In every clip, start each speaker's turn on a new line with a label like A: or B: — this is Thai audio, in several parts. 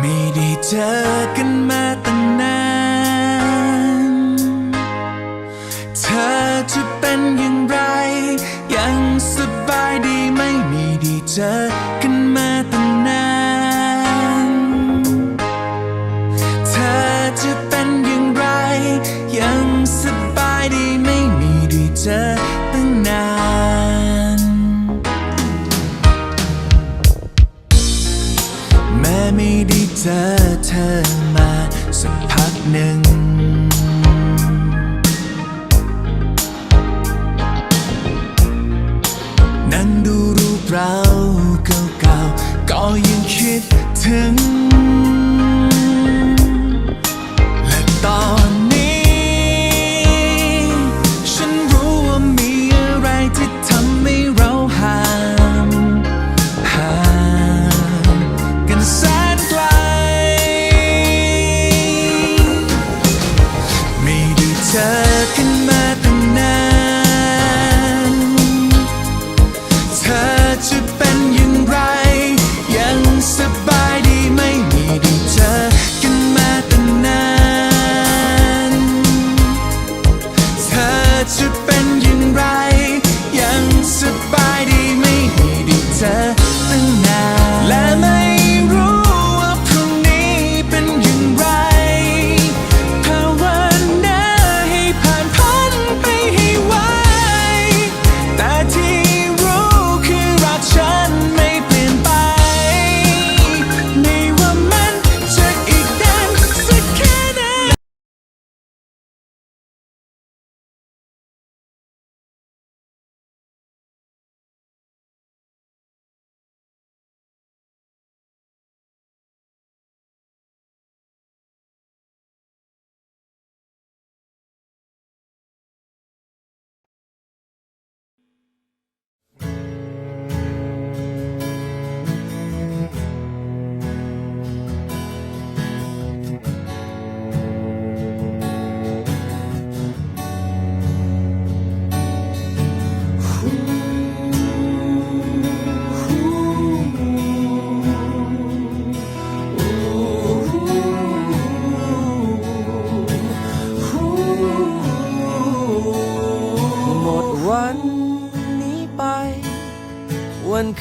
A: ไม่ได้เจอกันมาตั้งนาน เธอจะเป็นอย่างไร ยังสบายดีไหมไม่ได้เจอกันมาตั้งนาน เธอจะเป็นอย่างไร ยังสบายดีไหมไม่ได้เจอตั้งนานแม้ไม่ได้ เ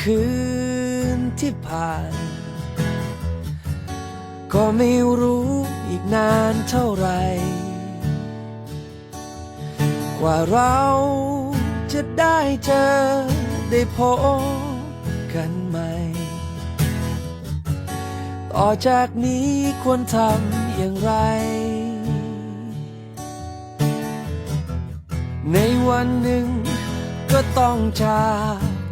A: คืนที่ผ่าน ก็ไม่
B: รู้อีกนานเท่าไร กว่าเราจะได้เจอได้พบกันใหม่ ต่อจากนี้ควรทำอย่างไร ในวันหนึ่งก็ต้องจาก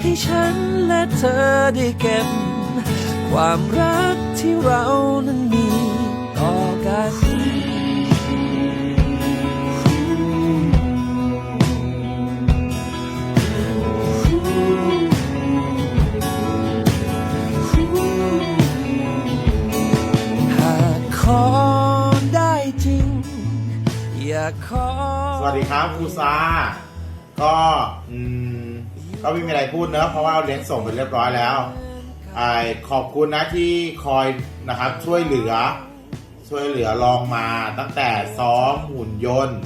B: ให้ฉันและเธอได้เก็บ ความรักที่เรานั้นมีต่อกัน
C: สวัสดีครับครูซา ก็อืม ก็ไม่มีอะไรพูดเนอะเพราะว่าเลี้ยงส่งไปเรียบร้อยแล้วอขอบคุณนะที่คอยนะครับช่วยเหลือ ช่วยเหลือลองมาตั้งแต่ซ้อมหุ่นยนต์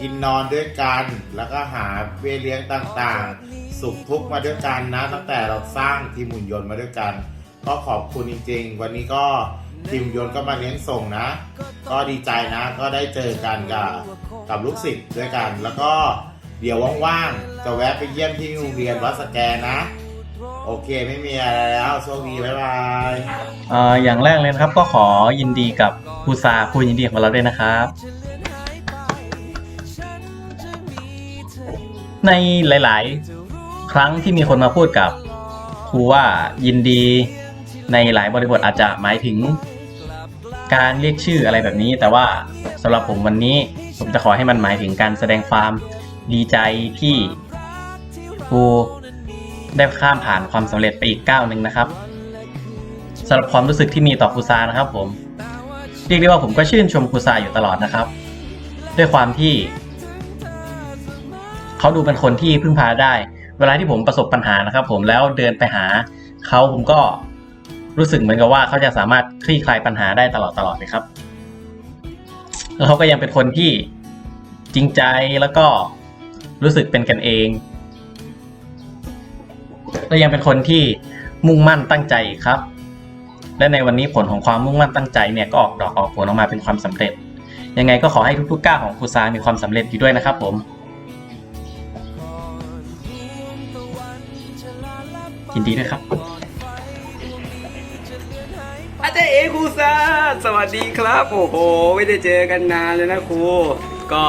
C: กินนอนด้วยกัน แล้วก็หาเบี้ยเลี้ยงต่างๆ สุขทุกข์มาด้วยกันนะ ตั้งแต่เราสร้างทีมหุ่นยนต์มาด้วยกัน ก็ขอบคุณจริง ๆ วันนี้ก็ทีมยนต์ก็มาเลี้ยงส่งนะ ก็ดีใจนะ ก็ได้เจอกันกับกับลูกศิษย์ด้วยกัน แล้วก็ เดี๋ยวว่างๆ จะแวะไปเยี่ยมที่โรงเรียนวัดสแกนนะ โอเคไม่มีอะไรแล้วโชคดีบ๊ายบาย
D: เอ่ออย่างแรกเลยนะครับก็ขอยินดีกับครูซาครูยินดีของเราด้วยนะครับ ในหลาย ๆ ครั้งที่มีคนมาพูดกับครูว่ายินดีในหลายบริบทอาจจะหมายถึง การเรียกชื่ออะไรแบบนี้ แต่ว่าสำหรับผมวันนี้ผมจะขอให้มันหมายถึงการแสดงความ ดีใจที่ครูได้ข้ามผ่านความสำเร็จไปอีกก้าวหนึ่งนะครับสำหรับความรู้สึกที่มีต่อครูซานะครับ ผมเรียกได้ว่าผมก็ชื่นชมครูซาอยู่ตลอดนะครับ ด้วยความที่ เขาดูเป็นคนที่พึ่งพาได้ เวลาที่ผมประสบปัญหานะครับ ผมแล้วเดินไปหาเขาผมก็รู้สึกเหมือนกับว่าเขาจะสามารถคลี่คลายปัญหาได้ตลอดตลอดเลยครับ แล้วเขาก็ยังเป็นคนที่จริงใจแล้วก็ รู้สึกเป็นกันเองและยังเป็นคนที่มุ่งมั่นตั้งใจครับ และในวันนี้ผลของความมุ่งมั่นตั้งใจเนี่ยก็ออกดอกออกผลออกมาเป็นความสำเร็จ ยังไงก็ขอให้ทุกๆก้าวของครูซามีความสำเร็จอยู่ด้วยนะครับผมยินดีด้วยครับ
E: อาจารย์เอครูซาสวัสดีครับ โอ้โห ไม่ได้เจอกันนานเลยนะครู ก็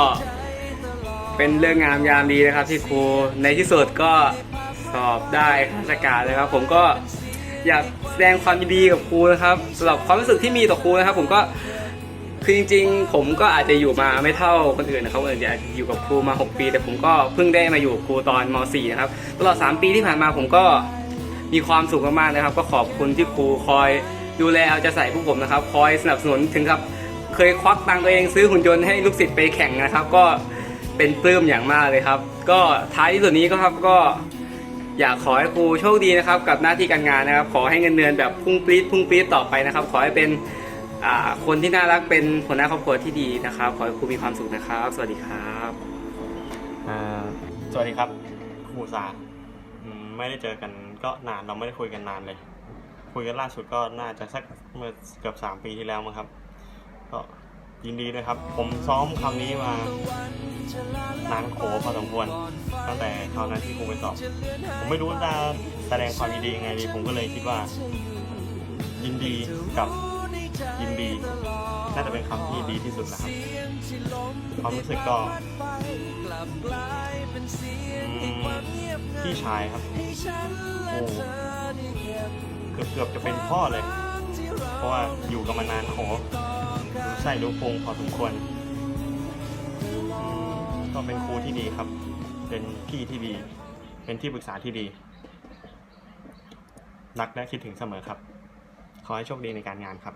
E: เป็นเรื่องงามยามดีนะครับที่ครูในที่สุดก็สอบได้ราชการเลยครับ ผมก็อยากแสดงความยินดีกับครูนะครับสำหรับความรู้สึกที่มีต่อครูนะครับ ผมก็คือจริงๆ ผมก็อาจจะอยู่มาไม่เท่าคนอื่นนะครับคนอื่นอาจจะอยู่กับครูมา 6 ปี แต่ผมก็เพิ่งได้มาอยู่กับครูตอนม .4 นะครับตลอด 3 ปีที่ผ่านมาผมก็มีความสุขมากๆนะครับ ก็ขอบคุณที่ครูคอยดูแลเอาใจใส่พวกผมนะครับ คอยสนับสนุนถึงครับ เคยควักตังค์ตัวเองซื้อหุ่นยนต์ให้ลูกศิษย์ไปแข่งนะครับ ก็ เป็นปลื้มอย่างมากเลยครับ ก็ท้ายที่สุดนี้ก็ครับก็อยากขอให้ครูโชคดีนะครับ กับหน้าที่การงานนะครับ ขอให้เงินเดือนแบบพุ่งปรี๊ดพุ่งปรี๊ดต่อไปนะครับ ขอให้เป็นคนที่น่ารักเป็นหัวหน้าครอบครัวที่ดีนะครับ ขอให้ครูมีความสุขนะครับ สวัสดีครับ
F: สวัสดีครับครูสาไม่ได้เจอกันก็นานเราไม่ได้คุยกันนานเลย คุยกันล่าสุดก็น่าจะสักเมื่อเกือบสามปีที่แล้วมั้งครับ ก็ ยินดีด้วยครับ ผมซ้อมคำนี้มานานโขพอสมควร ตั้งแต่คราวนั้นที่ครูไปสอบ ผมไม่รู้จะแสดงความยินดียังไงดี ผมก็เลยคิดว่า ยินดีกับยินดีน่าจะเป็นคำที่ดีที่สุดนะครับความรู้สึกก็พี่ชายครับโอ้เกือบเกือบจะเป็นพ่อเลย เพราะว่าอยู่กันมานานขอ ใส่รู้พงพอสมควรก็เป็นครูที่ดีครับ เป็นพี่ที่ดี เป็นที่ปรึกษาที่ดี รักและคิดถึงเสมอครับ ขอให้โชคดีในการงานครับ